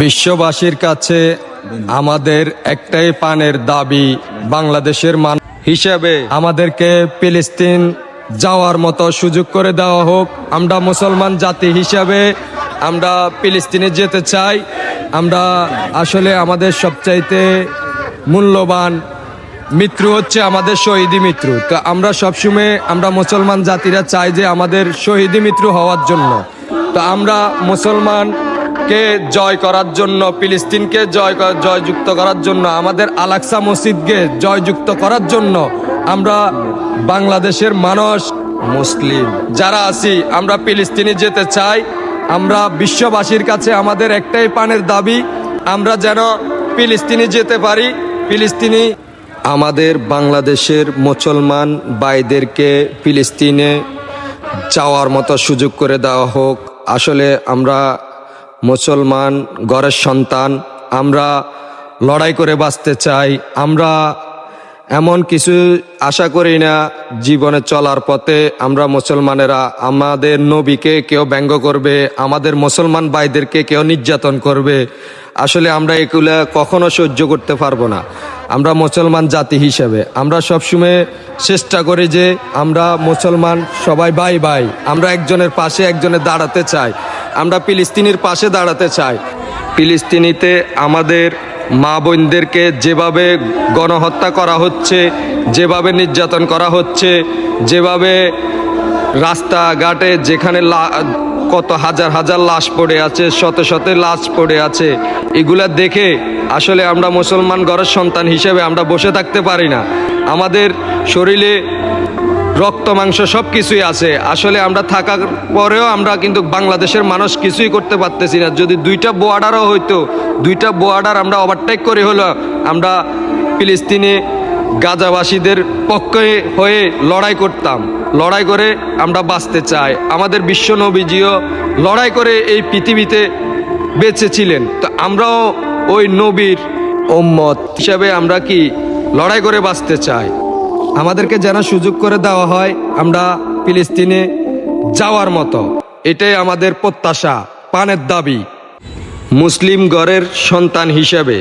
বিশ্ববাসীর কাছে আমাদের একটাই পানের দাবি, বাংলাদেশের মান হিসেবে আমাদেরকে ফিলিস্তিন যাওয়ার মতো সুযোগ করে দেওয়া হোক। আমরা মুসলমান জাতি হিসাবে আমরা ফিলিস্তিনে যেতে চাই। আমরা আসলে আমাদের সবচাইতে মূল্যবান মৃত্যু হচ্ছে আমাদের শহীদি মৃত্যু তো আমরা সবসময় আমরা মুসলমান জাতিরা চাই যে আমাদের শহীদি মৃত্যু হওয়ার জন্য। তো আমরা মুসলমানকে জয় করার জন্য, ফিলিস্তিনকে জয় জয়যুক্ত করার জন্য, আমাদের আলাক্সা মসজিদকে জয়যুক্ত করার জন্য আমরা বাংলাদেশের মানুষ, মুসলিম। যারা আছি, আমরা ফিলিস্তিনে যেতে চাই, আমরা বিশ্ববাসীর কাছে আমাদের একটাই পানের দাবি, আমরা যেন ফিলিস্তিনে যেতে পারি। ফিলিস্তিনি আমাদের বাংলাদেশের মুসলমান ভাইদেরকে ফিলিস্তিনে যাওয়ার মতো সুযোগ করে দেওয়া হোক। আসলে আমরা মুসলমান গড়ের সন্তান, আমরা লড়াই করে বাঁচতে চাই, আমরা এমন কিছু আশা করি না জীবনে চলার পথে আমরা মুসলমানেরা, আমাদের নবীকে কেউ ব্যঙ্গ করবে, আমাদের মুসলমান ভাইদেরকে কেউ নির্যাতন করবে। আসলে আমরা এগুলো কখনো সহ্য করতে পারব না। আমরা মুসলমান জাতি হিসেবে। আমরা সবসময় চেষ্টা করি যে আমরা মুসলমান সবাই ভাই ভাই আমরা একজনের পাশে একজনের দাঁড়াতে চাই। আমরা ফিলিস্তিনির পাশে দাঁড়াতে চাই। ফিলিস্তিনিতে আমাদের মা বোনদেরকে যেভাবে গণহত্যা করা হচ্ছে, যেভাবে নির্যাতন করা হচ্ছে, যেভাবে রাস্তাঘাটে যেখানে কত হাজার হাজার লাশ পড়ে আছে, শত শত লাশ পড়ে আছে, এগুলা দেখে আসলে আমরা মুসলমান ঘরের সন্তান হিসেবে আমরা বসে থাকতে পারি না। আমাদের শরীরে রক্ত, মাংস সব কিছুই আছে। আসলে আমরা থাকার পরেও আমরা কিন্তু বাংলাদেশের মানুষ কিছুই করতে পারতেছি না। যদি দুইটা বোয়ার্ডারও হইতো, দুইটা বোয়ার্ডার আমরা ওভারটেক করে হলো আমরা ফিলিস্তিনে গাজাবাসীদের পক্ষে হয়ে লড়াই করতাম। লড়াই করে আমরা বাঁচতে চাই। আমাদের বিশ্ব নবীজিও লড়াই করে এই পৃথিবীতে বেঁচেছিলেন তো আমরাও ওই নবীর ওম্মত হিসাবে আমরা কি লড়াই করে বাঁচতে চাই? আমাদেরকে যেন সুযোগ করে দেওয়া হয় আমরা ফিলিস্তিনে যাওয়ার মতো। এটাই আমাদের প্রত্যাশা, পানের দাবি। মুসলিম গড়ের সন্তান হিসেবে।